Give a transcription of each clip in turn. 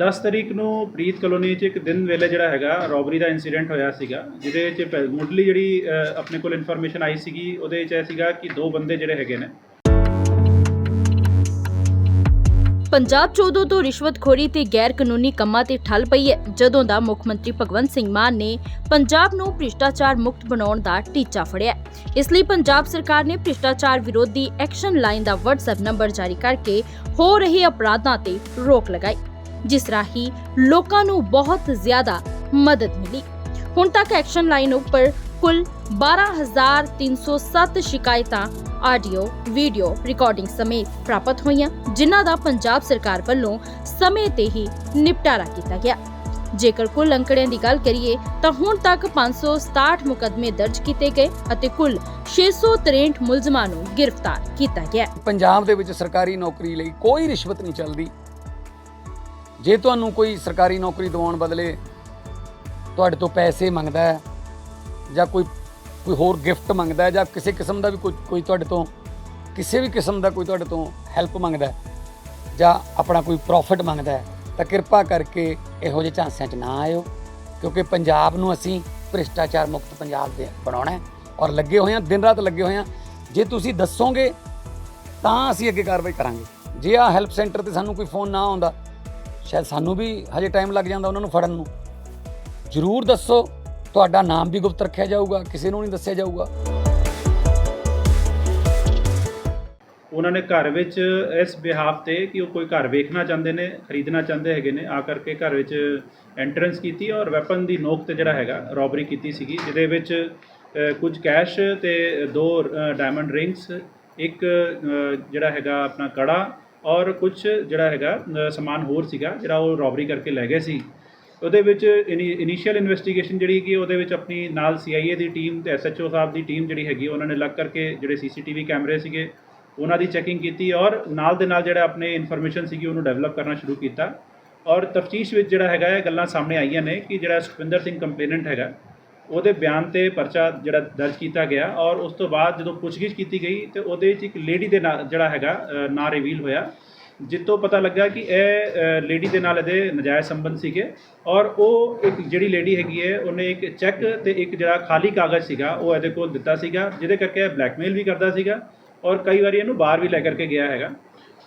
10 ਤਰੀਕ ਨੂੰ ਪ੍ਰੀਤ ਕਲੋਨੀ 'ਚ ਇੱਕ ਦਿਨ ਵੇਲੇ ਜਿਹੜਾ ਹੈਗਾ ਰੋਬਰੀ ਦਾ ਇਨਸੀਡੈਂਟ ਹੋਇਆ ਸੀਗਾ ਜਿਹਦੇ 'ਚ ਪਹਿ- ਮੁੱਢਲੀ ਜਿਹੜੀ ਅ, ਆਪਣੇ ਕੋਲ ਇਨਫੋਰਮੇਸ਼ਨ ਆਈ ਸੀਗੀ ਉਹਦੇ 'ਚ ਇਹ ਸੀਗਾ ਕਿ ਦੋ ਬੰਦੇ ਜਿਹੜੇ ਹੈਗੇ ਨੇ ਪੰਜਾਬ 'ਚ ਉਦੋਂ ਤੋਂ ਰਿਸ਼ਵਤਖੋਰੀ ਤੇ ਗੈਰ ਕੰਮਾਂ ਤੇ ਠੱਲ ਪਈ ਹੈ ਜਦੋਂ ਦਾ ਮੁੱਖ ਮੰਤਰੀ ਭਗਵੰਤ ਸਿੰਘ ਮਾਨ ਨੇ ਪੰਜਾਬ ਨੂੰ ਭ੍ਰਿਸ਼ਟਾਚਾਰ ਮੁਕਤ ਬਣਾਉਣ ਦਾ ਟੀਚਾ ਫੜਿਆ ਹੈ। ਇਸ ਲਈ ਪੰਜਾਬ ਸਰਕਾਰ ਨੇ ਭ੍ਰਿਸ਼ਟਾਚਾਰ ਵਿਰੋਧੀ ਐਕਸ਼ਨ ਲਾਈਨ ਦਾ WhatsApp ਨੰਬਰ ਜਾਰੀ ਕਰਕੇ ਹੋ ਰਹੇ ਅਪਰਾਧਾਂ ਤੇ ਰੋਕ ਲਗਾਈ ਜਿਸ ਰਾਹੀਂ ਲੋਕਾਂ ਨੂੰ ਬਹੁਤ ਜ਼ਿਆਦਾ ਮਦਦ ਮਿਲੀ। ਹੁਣ ਤੱਕ ਐਕਸ਼ਨ ਲਾਈਨ ਉੱਪਰ ਕੁੱਲ 12307 ਸ਼ਿਕਾਇਤਾਂ, ਆਡੀਓ, ਵੀਡੀਓ ਰਿਕਾਰਡਿੰਗ ਸਮੇਤ ਪ੍ਰਾਪਤ ਹੋਈਆਂ, ਜਿਨ੍ਹਾਂ ਦਾ ਪੰਜਾਬ ਸਰਕਾਰ ਵੱਲੋਂ ਸਮੇਂ ਤੇ ਹੀ ਨਿਪਟਾਰਾ ਕੀਤਾ ਗਿਆ। ਜੇਕਰ ਕੁੱਲ ਅੰਕੜਿਆਂ ਦੀ ਗੱਲ ਕਰੀਏ, ਤਾਂ ਹੁਣ ਤੱਕ 567 ਮੁਕੱਦਮੇ ਦਰਜ ਕੀਤੇ ਗਏ ਅਤੇ ਕੁੱਲ 663 ਮੁਲਜ਼ਮਾਂ ਨੂੰ ਗ੍ਰਿਫਤਾਰ ਕੀਤਾ ਗਿਆ। ਪੰਜਾਬ ਦੇ ਵਿੱਚ ਸਰਕਾਰੀ ਨੌਕਰੀ ਲਈ ਕੋਈ ਰਿਸ਼ਵਤ ਨਹੀਂ ਚੱਲਦੀ। ਜੇ ਤੁਹਾਨੂੰ ਕੋਈ ਸਰਕਾਰੀ ਨੌਕਰੀ ਦਿਵਾਉਣ ਬਦਲੇ ਤੁਹਾਡੇ ਤੋਂ ਪੈਸੇ ਮੰਗਦਾ ਹੈ ਜਾਂ ਕੋਈ ਕੋਈ ਹੋਰ ਗਿਫਟ ਮੰਗਦਾ ਹੈ ਜਾਂ ਕਿਸੇ ਕਿਸਮ ਦਾ ਵੀ ਕੋਈ ਕੋਈ ਤੁਹਾਡੇ ਤੋਂ, ਕਿਸੇ ਵੀ ਕਿਸਮ ਦਾ ਕੋਈ ਤੁਹਾਡੇ ਤੋਂ ਹੈਲਪ ਮੰਗਦਾ ਹੈ ਜਾਂ ਆਪਣਾ ਕੋਈ ਪ੍ਰੋਫਿਟ ਮੰਗਦਾ ਹੈ, ਤਾਂ ਕਿਰਪਾ ਕਰਕੇ ਇਹੋ ਜਿਹੇ ਝਾਂਸਿਆਂ 'ਚ ਨਾ ਆਇਓ, ਕਿਉਂਕਿ ਪੰਜਾਬ ਨੂੰ ਅਸੀਂ ਭ੍ਰਿਸ਼ਟਾਚਾਰ ਮੁਕਤ ਪੰਜਾਬ ਦੇ ਬਣਾਉਣਾ ਹੈ ਔਰ ਲੱਗੇ ਹੋਏ ਹਾਂ, ਦਿਨ ਰਾਤ ਲੱਗੇ ਹੋਏ ਹਾਂ। ਜੇ ਤੁਸੀਂ ਦੱਸੋਗੇ ਤਾਂ ਅਸੀਂ ਅੱਗੇ ਕਾਰਵਾਈ ਕਰਾਂਗੇ। ਜੇ ਆ ਹੈਲਪ ਸੈਂਟਰ ਤੇ ਸਾਨੂੰ ਕੋਈ ਫੋਨ ਨਾ ਆਉਂਦਾ ਸ਼ਾਇਦ ਸਾਨੂੰ ਵੀ ਹਜੇ ਟਾਈਮ ਲੱਗ ਜਾਂਦਾ ਉਹਨਾਂ ਨੂੰ ਫੜਨ ਨੂੰ। ਜ਼ਰੂਰ ਦੱਸੋ, ਤੁਹਾਡਾ ਨਾਮ ਵੀ ਗੁਪਤ ਰੱਖਿਆ ਜਾਊਗਾ, ਕਿਸੇ ਨੂੰ ਨਹੀਂ ਦੱਸਿਆ ਜਾਊਗਾ। ਉਹਨਾਂ ਨੇ ਘਰ ਵਿੱਚ ਇਸ ਬਿਹਾਫ ਤੇ ਕਿ ਉਹ ਕੋਈ ਘਰ ਵੇਖਣਾ ਚਾਹੁੰਦੇ ਨੇ, ਖਰੀਦਣਾ ਚਾਹੁੰਦੇ ਹੈਗੇ ਨੇ, ਆ ਕਰਕੇ ਘਰ ਵਿੱਚ ਐਂਟਰੈਂਸ ਕੀਤੀ ਔਰ ਵੈਪਨ ਦੀ ਨੋਕ ਤੇ ਜਿਹੜਾ ਹੈਗਾ ਰੋਬਰੀ ਕੀਤੀ ਸੀਗੀ, ਜਿਹਦੇ ਵਿੱਚ ਕੁਝ ਕੈਸ਼ ਤੇ ਦੋ ਡਾਇਮੰਡ ਰਿੰਗਸ ਇੱਕ ਜਿਹੜਾ ਹੈਗਾ ਆਪਣਾ ਕੜਾ ਔਰ ਕੁਝ ਜਿਹੜਾ ਹੈਗਾ ਸਮਾਨ ਹੋਰ ਸੀਗਾ, ਜਿਹੜਾ ਉਹ ਰੋਬਰੀ ਕਰਕੇ ਲੈ ਗਏ ਸੀ। ਉਹਦੇ ਵਿੱਚ ਇਨੀਸ਼ੀਅਲ ਇਨਵੈਸਟੀਗੇਸ਼ਨ ਜਿਹੜੀ ਹੈਗੀ, ਉਹਦੇ ਵਿੱਚ ਆਪਣੀ ਨਾਲ ਸੀਆਈਏ ਦੀ ਟੀਮ ਤੇ ਐਸਐਚਓ ਸਾਹਿਬ ਦੀ ਟੀਮ ਜਿਹੜੀ ਹੈਗੀ, ਉਹਨਾਂ ਨੇ ਲੱਗ ਕਰਕੇ ਜਿਹੜੇ ਸੀਸੀਟੀਵੀ ਕੈਮਰੇ ਸੀਗੇ, ਉਹਨਾਂ ਦੀ ਚੈਕਿੰਗ ਕੀਤੀ ਔਰ ਨਾਲ ਦੇ ਨਾਲ ਜਿਹੜਾ ਆਪਣੇ ਇਨਫੋਰਮੇਸ਼ਨ ਸੀਗੀ, ਉਹਨੂੰ ਡਿਵੈਲਪ ਕਰਨਾ ਸ਼ੁਰੂ ਕੀਤਾ। ਔਰ ਤਫਤੀਸ਼ ਵਿੱਚ ਜਿਹੜਾ ਹੈਗਾ, ਇਹ ਗੱਲਾਂ ਸਾਹਮਣੇ ਆਈਆਂ ਨੇ ਕਿ ਜਿਹੜਾ ਸੁਖਵਿੰਦਰ ਸਿੰਘ ਕੰਪਲੇਨੈਂਟ ਹੈਗਾ ਉਹਦੇ ਬਿਆਨ ਤੇ ਪਰਚਾ ਜਿਹੜਾ ਦਰਜ ਕੀਤਾ ਗਿਆ ਔਰ ਉਸ ਤੋਂ ਬਾਅਦ ਜਦੋਂ ਪੁੱਛਗਿੱਛ ਕੀਤੀ ਗਈ ਤੇ ਉਹਦੇ ਵਿੱਚ ਇੱਕ ਲੇਡੀ ਦੇ ਨਾਲ ਜਿਹੜਾ ਹੈਗਾ ਨਾਂ ਰਿਵੀਲ ਹੋਇਆ ਜਿੱਤੋਂ ਪਤਾ ਲੱਗਾ ਕਿ ਇਹ ਲੇਡੀ ਦੇ ਨਾਲ ਇਹਦੇ ਨਜਾਇਜ਼ ਸੰਬੰਧ ਸੀਗੇ ਔਰ ਉਹ ਇੱਕ ਜਿਹੜੀ ਲੇਡੀ ਹੈਗੀ ਹੈ, ਉਹਨੇ ਇੱਕ ਚੈੱਕ ਤੇ ਇੱਕ ਜਿਹੜਾ ਖਾਲੀ ਕਾਗਜ਼ ਸੀਗਾ, ਉਹ ਇਹਦੇ ਕੋਲ ਦਿੱਤਾ ਸੀਗਾ, ਜਿਹਦੇ ਕਰਕੇ ਇਹ ਬਲੈਕਮੇਲ ਵੀ ਕਰਦਾ ਸੀਗਾ ਔਰ ਕਈ ਵਾਰੀ ਇਹਨੂੰ ਬਾਹਰ ਵੀ ਲੈ ਕਰਕੇ ਗਿਆ ਹੈਗਾ।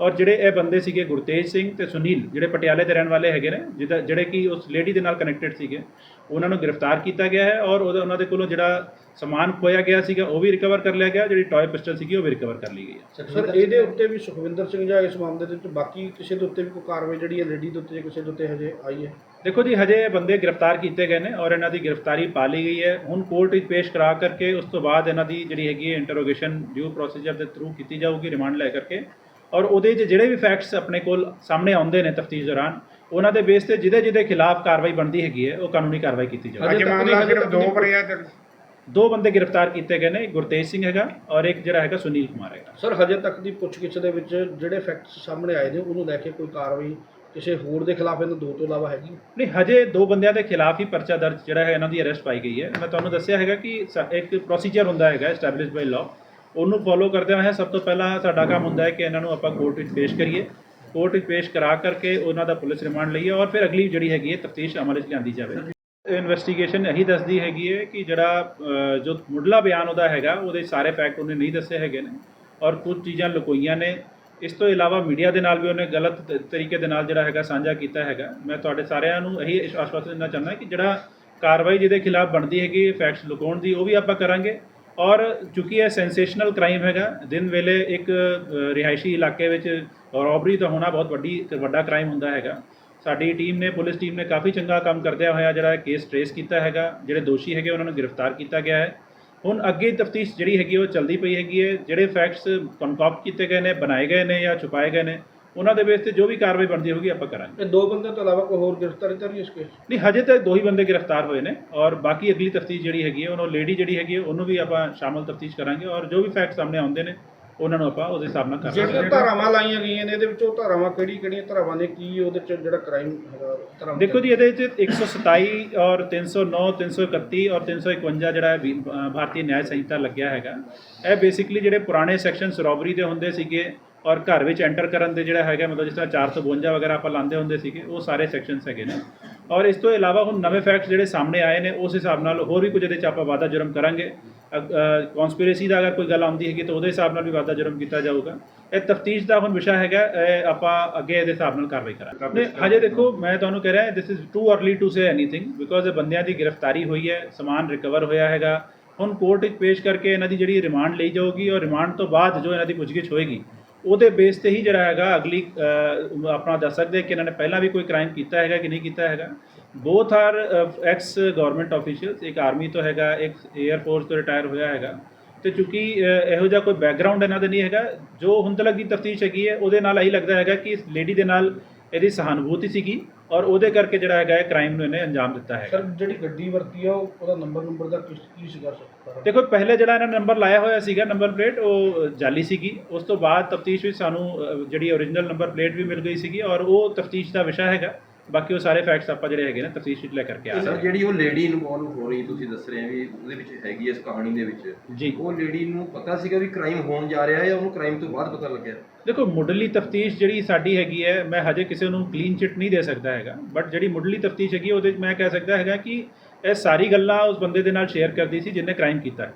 ਔਰ ਜਿਹੜੇ ਇਹ ਬੰਦੇ ਸੀਗੇ ਗੁਰਤੇਜ ਸਿੰਘ ਤੇ ਸੁਨੀਲ ਜਿਹੜੇ ਪਟਿਆਲੇ ਦੇ ਰਹਿਣ ਵਾਲੇ ਹੈਗੇ ਨੇ ਜਿਹਦਾ ਜਿਹੜੇ ਕਿ ਉਸ ਲੇਡੀ ਦੇ ਨਾਲ ਕਨੈਕਟਡ ਸੀਗੇ ਉਹਨਾਂ ਨੂੰ ਗ੍ਰਿਫਤਾਰ ਕੀਤਾ ਗਿਆ ਹੈ ਔਰ ਉਹਦਾ ਉਹਨਾਂ ਦੇ ਕੋਲੋਂ ਜਿਹੜਾ ਸਮਾਨ ਖੋਇਆ ਗਿਆ ਸੀਗਾ ਉਹ ਵੀ ਰਿਕਵਰ ਕਰ ਲਿਆ ਗਿਆ ਜਿਹੜੀ ਟੌਏ ਪਿਸਟਲ ਸੀਗੀ ਉਹ ਵੀ ਰਿਕਵਰ ਕਰ ਲਈ ਗਈ ਹੈ। ਸਰ ਇਹਦੇ ਉੱਤੇ ਵੀ ਸੁਖਵਿੰਦਰ ਸਿੰਘ ਜਾਂ ਇਸ ਮਾਮਲੇ ਦੇ ਵਿੱਚ ਬਾਕੀ ਕਿਸੇ ਦੇ ਉੱਤੇ ਵੀ ਕੋਈ ਕਾਰਵਾਈ ਜਿਹੜੀ ਹੈ ਲੇਡੀ ਦੇ ਉੱਤੇ ਜਾਂ ਕਿਸੇ ਦੇ ਉੱਤੇ ਹਜੇ ਆਈ ਹੈ? ਦੇਖੋ ਜੀ ਹਜੇ ਇਹ ਬੰਦੇ ਗ੍ਰਿਫਤਾਰ ਕੀਤੇ ਗਏ ਨੇ ਔਰ ਇਹਨਾਂ ਦੀ ਗ੍ਰਿਫਤਾਰੀ ਪਾ ਲਈ ਗਈ ਹੈ। ਹੁਣ ਕੋਰਟ ਵਿੱਚ ਪੇਸ਼ ਕਰਾ ਕਰਕੇ ਉਸ ਤੋਂ ਬਾਅਦ ਇਹਨਾਂ ਦੀ ਜਿਹੜੀ ਹੈਗੀ ਹੈ ਇੰਟਰੋਗੇਸ਼ਨ ਡਿਊ ਪ੍ਰੋਸੀਜਰ ਦੇ ਥਰੂ ਕੀਤੀ ਜਾਊਗੀ ਰਿਮਾਂਡ ਲੈ ਕਰਕੇ। ਔਰ ਉਹਦੇ 'ਚ ਜਿਹੜੇ ਵੀ ਫੈਕਟਸ ਆਪਣੇ ਕੋਲ ਸਾਹਮਣੇ ਆਉਂਦੇ ਨੇ ਤਫਤੀਸ਼ ਦੌਰਾਨ ਉਹਨਾਂ ਦੇ ਬੇਸ ਤੇ ਜਿਹਦੇ ਜਿਹਦੇ ਖਿਲਾਫ ਕਾਰਵਾਈ ਬਣਦੀ ਹੈਗੀ ਹੈ ਉਹ ਕਾਨੂੰਨੀ ਕਾਰਵਾਈ ਕੀਤੀ ਹਜੇ ਅੱਜ ਮਾਮਲਾ ਸਿਰਫ ਦੋ ਭਰਿਆ ਤੇ ਦੋ ਬੰਦੇ ਗ੍ਰਿਫਤਾਰ ਕੀਤੇ ਗਏ ਨੇ ਗੁਰਤੇਜ ਸਿੰਘ ਹੈਗਾ ਔਰ ਇੱਕ ਜਿਹੜਾ ਹੈਗਾ ਸੁਨੀਲ ਕੁਮਾਰ ਹੈਗਾ। ਸਰ ਹਜੇ ਤੱਕ ਦੀ ਪੁੱਛਗਿੱਛ ਦੇ ਵਿੱਚ ਜਿਹੜੇ ਫੈਕਟਸ ਸਾਹਮਣੇ ਆਏ ਨੇ ਉਹਨੂੰ ਲੈ ਕੇ ਕੋਈ ਕਾਰਵਾਈ ਕਿਸੇ ਹੋਰ ਦੇ ਖਿਲਾਫ ਇਹਨਾਂ ਦੋ ਤੋਂ ਇਲਾਵਾ ਹੈਗੀ? ਨਹੀਂ ਹਜੇ ਦੋ ਬੰਦਿਆਂ ਦੇ ਖਿਲਾਫ ਹੀ ਪਰਚਾ ਦਰਜ ਜਿਹੜਾ ਹੈ ਇਹਨਾਂ ਦੀ ਅਰੈਸਟ ਪਾਈ ਗਈ ਹੈ। ਮੈਂ ਤੁਹਾਨੂੰ ਦੱਸਿਆ ਹੈਗਾ ਕਿ ਸ- ਇੱਕ ਪ੍ਰੋਸੀਜਰ ਹੁੰਦਾ ਹੈਗਾ ਐਸਟੈਬਲਿਸ਼ਡ ਬਾਈ ਲਾਅ ਉਹਨੂੰ ਫੋਲੋ ਕਰਦਿਆਂ ਹੋਇਆ ਸਭ ਤੋਂ ਪਹਿਲਾਂ ਸਾਡਾ ਕੰਮ ਹੁੰਦਾ ਹੈ ਕਿ ਇਹਨਾਂ ਨੂੰ ਆਪਾਂ ਕੋਰਟ ਵਿੱਚ ਪੇਸ਼ ਕਰੀਏ। ਕੋਰਟ ਵਿੱਚ ਪੇਸ਼ ਕਰਾ ਕਰਕੇ ਉਹਨਾਂ ਦਾ ਪੁਲਿਸ ਰਿਮਾਂਡ ਲਈਏ ਔਰ ਫਿਰ ਅਗਲੀ ਜਿਹੜੀ ਹੈਗੀ ਹੈ ਤਫਤੀਸ਼ ਅਮਲ ਵਿੱਚ ਲਿਆਂਦੀ ਜਾਵੇ। ਇਨਵੈਸਟੀਗੇਸ਼ਨ ਇਹੀ ਦੱਸਦੀ ਹੈਗੀ ਹੈ ਕਿ ਜਿਹੜਾ ਜੋ ਮੁੱਢਲਾ ਬਿਆਨ ਉਹਦਾ ਹੈਗਾ, ਉਹਦੇ ਸਾਰੇ ਫੈਕਟ ਉਹਨੇ ਨਹੀਂ ਦੱਸੇ ਹੈਗੇ ਨੇ ਔਰ ਕੁਝ ਚੀਜ਼ਾਂ ਲੁਕੋਈਆਂ ਨੇ। ਇਸ ਤੋਂ ਇਲਾਵਾ ਮੀਡੀਆ ਦੇ ਨਾਲ ਵੀ ਉਹਨੇ ਗਲਤ ਤਰੀਕੇ ਦੇ ਨਾਲ ਜਿਹੜਾ ਹੈਗਾ ਸਾਂਝਾ ਕੀਤਾ ਹੈਗਾ। ਮੈਂ ਤੁਹਾਡੇ ਸਾਰਿਆਂ ਨੂੰ ਇਹੀ ਆਸ਼ਵਾਸਨ ਦੇਣਾ ਚਾਹੁੰਦਾ ਕਿ ਜਿਹੜਾ ਕਾਰਵਾਈ ਜਿਹਦੇ ਖਿਲਾਫ ਬਣਦੀ ਹੈਗੀ ਫੈਕਟਸ ਲੁਕਾਉਣ ਦੀ, ਉਹ ਵੀ ਆਪਾਂ ਕਰਾਂਗੇ। ਔਰ ਚੂੰਕਿ ਇਹ ਸੈਂਸੇਸ਼ਨਲ ਕ੍ਰਾਈਮ ਹੈਗਾ। ਦਿਨ ਵੇਲੇ ਇੱਕ ਰਿਹਾਇਸ਼ੀ ਇਲਾਕੇ ਵਿੱਚ ਰੋਬਰੀ ਤਾਂ ਹੋਣਾ ਬਹੁਤ ਵੱਡੀ ਵੱਡਾ ਕ੍ਰਾਈਮ ਹੁੰਦਾ ਹੈਗਾ। ਸਾਡੀ ਟੀਮ ਨੇ, ਪੁਲਿਸ ਟੀਮ ਨੇ ਕਾਫੀ ਚੰਗਾ ਕੰਮ ਕਰਦਿਆਂ ਹੋਇਆ ਜਿਹੜਾ ਕੇਸ ਟ੍ਰੇਸ ਕੀਤਾ ਹੈਗਾ। ਜਿਹੜੇ ਦੋਸ਼ੀ ਹੈਗੇ, ਉਹਨਾਂ ਨੂੰ ਗ੍ਰਿਫਤਾਰ ਕੀਤਾ ਗਿਆ ਹੈ। ਹੁਣ ਅੱਗੇ ਤਫਤੀਸ਼ ਜਿਹੜੀ ਹੈਗੀ, ਉਹ ਚੱਲਦੀ ਪਈ ਹੈਗੀ ਹੈ। ਜਿਹੜੇ ਫੈਕਟਸ ਕਨਕੌਪਟ ਕੀਤੇ ਗਏ ਨੇ, ਬਣਾਏ ਗਏ ਨੇ ਜਾਂ ਛੁਪਾਏ ਗਏ ਨੇ ਉਹਨਾਂ ਦੇ ਬੇਸ ਤੇ ਜੋ ਵੀ ਕਾਰਵਾਈ ਬਣਦੀ ਹੋਊਗੀ ਆਪਾਂ ਕਰਾਂਗੇ। ਇਹ ਦੋ ਬੰਦੇ ਤੋਂ ਇਲਾਵਾ ਕੋਈ ਹੋਰ ਗ੍ਰਿਫਤਾਰੀ ਤਾਂ ਨਹੀਂ ਇਸ ਕੇਸ? ਨਹੀਂ ਹਜੇ ਤੱਕ ਦੋ ਹੀ ਬੰਦੇ ਗ੍ਰਿਫਤਾਰ ਹੋਏ ਨੇ ਔਰ ਬਾਕੀ ਅਗਲੀ ਤਫਤੀਸ਼ ਜਿਹੜੀ ਹੈਗੀ ਹੈ ਉਹਨੂੰ ਲੇਡੀ ਜਿਹੜੀ ਹੈਗੀ ਹੈ ਉਹਨੂੰ ਵੀ ਆਪਾਂ ਸ਼ਾਮਲ ਤਫਤੀਸ਼ ਕਰਾਂਗੇ ਔਰ ਜੋ ਵੀ ਫੈਕਟ ਸਾਹਮਣੇ ਆਉਂਦੇ ਨੇ ਉਹਨਾਂ ਨੂੰ ਆਪਾਂ ਉਹਦੇ ਹਿਸਾਬ ਨਾਲ ਜਿਹੜੀਆਂ ਕਰਾਂਗੇ ਧਾਰਾਵਾਂ ਲਾਈਆਂ ਗਈਆਂ ਨੇ ਇਹਦੇ ਵਿੱਚੋਂ ਧਾਰਾਵਾਂ ਕਿਹੜੀ ਕਿਹੜੀਆਂ ਧਾਰਾਵਾਂ ਨੇ ਕੀ ਉਹਦੇ ਚ ਜਿਹੜਾ ਕ੍ਰਾਈਮ ਹੈਗਾ ਧਾਰਾਵਾਂ ਦੇਖੋ ਜੀ ਇਹਦੇ ਵਿੱਚ 127 ਔਰ 309 331 ਔਰ 351 ਜਿਹੜਾ ਹੈ ਭਾਰਤੀ ਨਿਆਂ ਸੰਹਿਤਾ ਲੱਗਿਆ ਹੈਗਾ। ਇਹ ਬੇਸਿਕਲੀ ਜਿਹੜੇ ਪੁਰਾਣੇ ਸੈਕਸ਼ਨਸ ਰੋਬਰੀ ਦੇ ਹੁੰਦੇ ਸੀਗੇ ਔਰ ਘਰ ਵਿੱਚ ਐਂਟਰ ਕਰਨ ਦੇ ਜਿਹੜਾ ਹੈਗਾ, ਮਤਲਬ ਜਿਸ ਤਰ੍ਹਾਂ 452 ਵਗੈਰਾ ਆਪਾਂ ਲਾਉਂਦੇ ਹੁੰਦੇ ਸੀਗੇ, ਉਹ ਸਾਰੇ ਸੈਕਸ਼ਨਸ ਹੈਗੇ ਨੇ। ਔਰ ਇਸ ਤੋਂ ਇਲਾਵਾ ਹੁਣ ਨਵੇਂ ਫੈਕਟਸ ਜਿਹੜੇ ਸਾਹਮਣੇ ਆਏ ਨੇ, ਉਸ ਹਿਸਾਬ ਨਾਲ ਹੋਰ ਵੀ ਕੁਝ ਇਹਦੇ 'ਚ ਆਪਾਂ ਵਾਧਾ ਜੁਰਮ ਕਰਾਂਗੇ। ਕਨਸਪੀਰੇਸੀ ਦਾ ਅਗਰ ਕੋਈ ਗੱਲ ਆਉਂਦੀ ਹੈਗੀ, ਤਾਂ ਉਹਦੇ ਹਿਸਾਬ ਨਾਲ ਵੀ ਵਾਧਾ ਜੁਰਮ ਕੀਤਾ ਜਾਊਗਾ। ਇਹ ਤਫਤੀਸ਼ ਦਾ ਹੁਣ ਵਿਸ਼ਾ ਹੈਗਾ ਆਪਾਂ ਅੱਗੇ ਇਹਦੇ ਹਿਸਾਬ ਨਾਲ ਕਾਰਵਾਈ ਕਰਾਂਗੇ। ਹਜੇ ਦੇਖੋ, ਮੈਂ ਤੁਹਾਨੂੰ ਕਹਿ ਰਿਹਾ this is too early to say anything because ਇਹ ਬੰਦਿਆਂ ਦੀ ਗ੍ਰਿਫਤਾਰੀ ਹੋਈ ਹੈ, ਸਮਾਨ ਰਿਕਵਰ ਹੋਇਆ ਹੈਗਾ। ਹੁਣ ਕੋਰਟ ਵਿੱਚ ਪੇਸ਼ ਕਰਕੇ ਇਹਨਾਂ ਦੀ ਜਿਹੜੀ ਰਿਮਾਂਡ ਲਈ ਜਾਊਗੀ, ਔਰ ਰਿਮਾਂਡ ਤੋਂ ਬਾਅਦ ਜੋ ਇਹਨਾਂ ਦੀ ਪੁੱਛਗਿੱਛ ਹੋਏਗੀ ਉਹਦੇ ਬੇਸ ਤੇ ਹੀ ਜਿਹੜਾ ਹੈਗਾ ਅਗਲੀ ਆਪਣਾ ਦੱਸ ਸਕਦੇ ਕਿ ਇਹਨਾਂ ਨੇ ਪਹਿਲਾਂ ਵੀ ਕੋਈ ਕ੍ਰਾਈਮ ਕੀਤਾ ਹੈਗਾ ਕਿ ਨਹੀਂ ਕੀਤਾ ਹੈਗਾ। Both are ex government officials ਇੱਕ ਆਰਮੀ ਤੋਂ ਹੈਗਾ, ਇੱਕ 에ਅਰ ਫੋਰਸ ਤੋਂ ਰਿਟਾਇਰ ਹੋਇਆ ਹੈਗਾ। ਤੇ ਚੂੰਕਿ ਇਹੋ ਜਿਹਾ ਕੋਈ ਬੈਕਗ੍ਰਾਉਂਡ ਇਹਨਾਂ ਦਾ ਨਹੀਂ ਹੈਗਾ, ਜੋ ਹੁਣ ਤੱਕ ਦੀ ਤਫਤੀਸ਼ ਹੈਗੀ ਹੈ, ਉਹਦੇ ਨਾਲ ਇਹੀ ਲੱਗਦਾ ਹੈਗਾ ਕਿ ਇਸ ਲੇਡੀ ਦੇ ਨਾਲ ਇਹਦੀ ਸਹਾਨੁਭੂਤੀ ਸੀਗੀ। ਔਰ ਉਹਦੇ ਕਰਕੇ ਜਿਹੜਾ ਹੈਗਾ ਇਹ ਕ੍ਰਾਈਮ ਨੂੰ ਇਹਨੇ ਅੰਜਾਮ ਦਿੱਤਾ ਹੈਗਾ। ਸਰ ਜਿਹੜੀ ਗੱਡੀ ਵਰਤੀ ਆ ਉਹ ਉਹਦਾ ਨੰਬਰ ਨੰਬਰ ਦਾ ਕਿਸ ਕੀ ਸੀਗਾ ਸਰ? ਦੇਖੋ ਪਹਿਲੇ ਜਿਹੜਾ ਇਹਨਾਂ ਨੇ ਨੰਬਰ ਲਾਇਆ ਹੋਇਆ ਸੀਗਾ ਨੰਬਰ ਪਲੇਟ ਉਹ ਜਾਲੀ ਸੀਗੀ। ਉਸ ਤੋਂ ਬਾਅਦ ਤਫਤੀਸ਼ ਵਿੱਚ ਸਾਨੂੰ ਜਿਹੜੀ ਓਰੀਜਨਲ ਨੰਬਰ ਪਲੇਟ ਵੀ ਮਿਲ ਗਈ ਸੀਗੀ ਔਰ ਉਹ ਤਫਤੀਸ਼ ਦਾ ਵਿਸ਼ਾ ਹੈਗਾ। ਬਾਕੀ ਉਹ ਸਾਰੇ ਫੈਕਟਸ ਆਪਾਂ ਜਿਹੜੇ ਹੈਗੇ ਨੇ ਤਫਤੀਸ਼ ਵਿੱਚ ਲੈ ਕਰਕੇ ਆ ਸਰ ਜਿਹੜੀ ਉਹ ਲੇਡੀ ਇਨਵੋਲਵ ਹੋ ਰਹੀ ਤੁਸੀਂ ਦੱਸ ਰਹੇ ਆ ਵੀ ਉਹਦੇ ਵਿੱਚ ਹੈਗੀ ਇਸ ਕਹਾਣੀ ਦੇ ਵਿੱਚ। ਜੀ। ਉਹ ਲੇਡੀ ਨੂੰ ਪਤਾ ਸੀਗਾ ਵੀ ਕ੍ਰਾਈਮ ਹੋਣ ਜਾ ਰਿਹਾ ਹੈ ਜਾਂ ਉਹਨੂੰ ਕ੍ਰਾਈਮ ਤੋਂ ਬਾਅਦ ਪਤਾ ਲੱਗਿਆ? ਦੇਖੋ ਮੁੱਢਲੀ ਤਫਤੀਸ਼ ਜਿਹੜੀ ਸਾਡੀ ਹੈਗੀ ਹੈ ਮੈਂ ਹਜੇ ਕਿਸੇ ਨੂੰ ਕਲੀਨ ਚਿਟ ਨਹੀਂ ਦੇ ਸਕਦਾ ਹੈਗਾ ਬਟ ਜਿਹੜੀ ਮੁੱਢਲੀ ਤਫਤੀਸ਼ ਹੈਗੀ ਉਹਦੇ ਵਿੱਚ ਮੈਂ ਕਹਿ ਸਕਦਾ ਹੈਗਾ ਕਿ ਇਹ ਸਾਰੀ ਗੱਲਾਂ ਉਸ ਬੰਦੇ ਦੇ ਨਾਲ ਸ਼ੇਅਰ ਕਰਦੀ ਸੀ ਜਿਹਨੇ ਕ੍ਰਾਈਮ ਕੀਤਾ ਹੈ।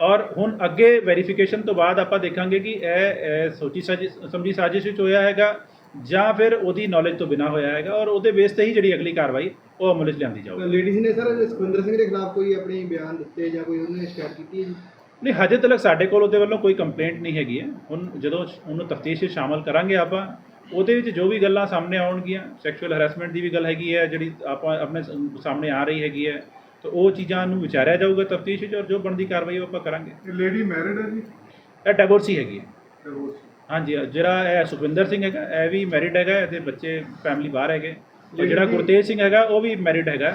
ਔਰ ਹੁਣ ਅੱਗੇ ਵੈਰੀਫਿਕੇਸ਼ਨ ਤੋਂ ਬਾਅਦ ਆਪਾਂ ਦੇਖਾਂਗੇ ਕਿ ਇਹ ਇਹ ਸੋਚੀ ਸਾਜ਼ਿਸ਼ ਸਮਝੀ ਸਾਜ਼ਿਸ਼ ਵਿੱਚ ਹੋਇਆ ਹੈਗਾ ਜਾਂ ਫਿਰ ਉਹਦੀ ਨੌਲੇਜ ਤੋਂ ਬਿਨਾ ਹੋਇਆ ਹੈਗਾ ਔਰ ਉਹਦੇ ਬੇਸ ਤੇ ਹੀ ਜਿਹੜੀ ਅਗਲੀ ਕਾਰਵਾਈ ਉਹ ਅਮਲ ਵਿੱਚ ਲਿਆਂਦੀ ਜਾਊਗੀ। ਲੇਡੀਜ਼ ਨੇ ਸਰ ਸੁਖਵਿੰਦਰ ਸਿੰਘ ਦੇ ਖਿਲਾਫ ਕੋਈ ਆਪਣੀ ਬਿਆਨ ਦਿੱਤੇ ਜਾਂ ਕੋਈ ਉਹਨੇ ਸ਼ਿਕਾਇਤ ਕੀਤੀ ਹੈ ਜੀ? ਨਹੀਂ ਹਜੇ ਤੱਕ ਸਾਡੇ ਕੋਲ ਉਹਦੇ ਵੱਲੋਂ ਕੋਈ ਕੰਪਲੇਂਟ ਨਹੀਂ ਹੈਗੀ ਹੈ। ਹੁਣ ਜਦੋਂ ਉਹਨੂੰ ਤਫਤੀਸ਼ ਵਿੱਚ ਸ਼ਾਮਲ ਕਰਾਂਗੇ ਆਪਾਂ ਉਹਦੇ ਵਿੱਚ ਜੋ ਵੀ ਗੱਲਾਂ ਸਾਹਮਣੇ ਆਉਣਗੀਆਂ ਸੈਕਸ਼ੂਅਲ ਹਰੈਸਮੈਂਟ ਦੀ ਵੀ ਗੱਲ ਹੈਗੀ ਹੈ ਜਿਹੜੀ ਆਪਾਂ ਆਪਣੇ ਸਾਹਮਣੇ ਆ ਰਹੀ ਹੈਗੀ ਹੈ ਤਾਂ ਉਹ ਚੀਜ਼ਾਂ ਨੂੰ ਵਿਚਾਰਿਆ ਜਾਊਗਾ ਤਫਤੀਸ਼ ਵਿੱਚ ਔਰ ਜੋ ਬਣਦੀ ਕਾਰਵਾਈ ਉਹ ਆਪਾਂ ਕਰਾਂਗੇ। ਲੇਡੀ ਮੈਰਿਡ ਹੈ ਜੀ? ਇਹ ਡਿਵੋਰਸੀ ਹੈਗੀ ਹੈ। ਹਾਂਜੀ ਜਿਹੜਾ ਇਹ ਸੁਖਵਿੰਦਰ ਸਿੰਘ ਹੈਗਾ ਇਹ ਵੀ ਮੈਰਿਡ ਹੈਗਾ ਇਹਦੇ ਬੱਚੇ ਫੈਮਿਲੀ ਬਾਹਰ ਹੈਗੇ। ਔਰ ਜਿਹੜਾ ਗੁਰਤੇਜ ਸਿੰਘ ਹੈਗਾ ਉਹ ਵੀ ਮੈਰਿਡ ਹੈਗਾ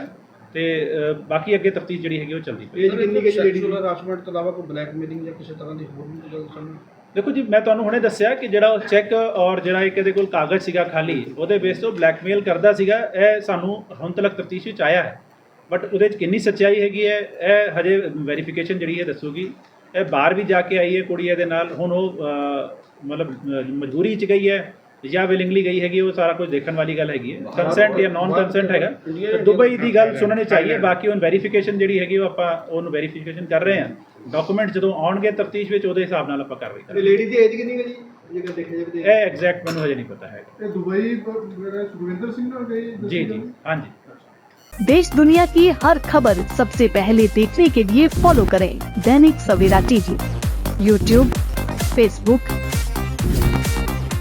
ਤੇ ਅ, ਬਾਕੀ ਅੱਗੇ ਤਫਤੀਸ਼ ਜਿਹੜੀ ਹੈਗੀ ਉਹ ਚੱਲਦੀ ਪਈ ਏਜ ਕਿੰਨੀ ਕੁ ਜੀ ਲੇਡੀ ਦੀ ਸੈਕਸ਼ੂਅਲ ਹਰਾਸਮੈਂਟ ਤੋਂ ਇਲਾਵਾ ਕੋਈ ਬਲੈਕਮੇਲਿੰਗ ਜਾਂ ਕਿਸੇ ਤਰ੍ਹਾਂ ਦੀ ਹੋਰ ਵੀ ਕੋਈ ਗੱਲ ਸਾਹਮਣੇ ਦੇਖੋ ਜੀ ਮੈਂ ਤੁਹਾਨੂੰ ਹੁਣੇ ਦੱਸਿਆ ਕਿ ਜਿਹੜਾ ਉਹ ਚੈੱਕ ਔਰ ਜਿਹੜਾ ਇੱਕ ਇਹਦੇ ਕੋਲ ਕਾਗਜ਼ ਸੀਗਾ ਖਾਲੀ ਉਹਦੇ ਬੇਸ ਤੋਂ ਬਲੈਕਮੇਲ ਕਰਦਾ ਸੀਗਾ। ਇਹ ਸਾਨੂੰ ਹੁਣ ਤੱਕ ਤਫਤੀਸ਼ ਵਿੱਚ ਆਇਆ ਹੈ। ਬਟ ਉਹਦੇ ਵਿੱਚ ਕਿੰਨੀ ਸੱਚਾਈ ਹੈਗੀ ਹੈ ਇਹ ਹਜੇ ਵੈਰੀਫਿਕੇਸ਼ਨ ਜਿਹੜੀ ਹੈ ਦੱਸੂਗੀ। ਇਹ ਬਾਹਰ ਵੀ ਜਾ ਕੇ ਆਈ ਹੈ ਕੁੜੀ ਇਹਦੇ ਨਾਲ। ਹੁਣ ਉਹ ਅ, ਮਤਲਬ ਅ, ਮਜਬੂਰੀ 'ਚ ਗਈ ਹੈ ਜਾਂ ਵਿਲਿੰਗਲੀ ਗਈ ਹੈਗੀ ਉਹ ਸਾਰਾ ਕੁਝ ਦੇਖਣ ਵਾਲੀ ਗੱਲ ਹੈਗੀ ਹੈ ਕੰਸੈਂਟ ਜਾਂ ਨਾਨ ਕੰਸੈਂਟ ਹੈਗਾ ਤੇ ਦੁਬਈ ਦੀ ਗੱਲ ਸੁਣਨੀ ਚਾਹੀਏ ਬਾਕੀ ਹੁਣ ਵੈਰੀਫਿਕੇਸ਼ਨ ਜਿਹੜੀ ਹੈਗੀ ਉਹ ਆਪਾਂ ਉਹਨੂੰ ਵੈਰੀਫਿਕੇਸ਼ਨ ਕਰ ਰਹੇ ਹਾਂ ਡਾਕੂਮੈਂਟ ਜਦੋਂ ਆਉਣਗੇ ਤਫਤੀਸ਼ ਵਿੱਚ ਉਹਦੇ ਹਿਸਾਬ ਨਾਲ ਆਪਾਂ ਕਾਰਵਾਈ ਤੇ ਕਰਾਂਗੇ ਲੇਡੀ ਦੀ ਏਜ ਕਿੰਨੀ ਹੈ ਜੀ ਜੇਕਰ ਦੇਖਿਆ ਜਾਵੇ ਇਹ ਐਗਜ਼ੈਕਟ ਮੈਨੂੰ ਹਜੇ ਨਹੀਂ ਪਤਾ ਹੈ ਤੇ ਦੁਬਈ ਜਿਹੜਾ ਸੁਖਵਿੰਦਰ ਸਿੰਘ ਨਾਲ ਗਈ ਜੀ ਜੀ ਹਾਂਜੀ देश दुनिया की हर खबर सबसे पहले देखने के लिए फॉलो करें Dainik Savera TV YouTube Facebook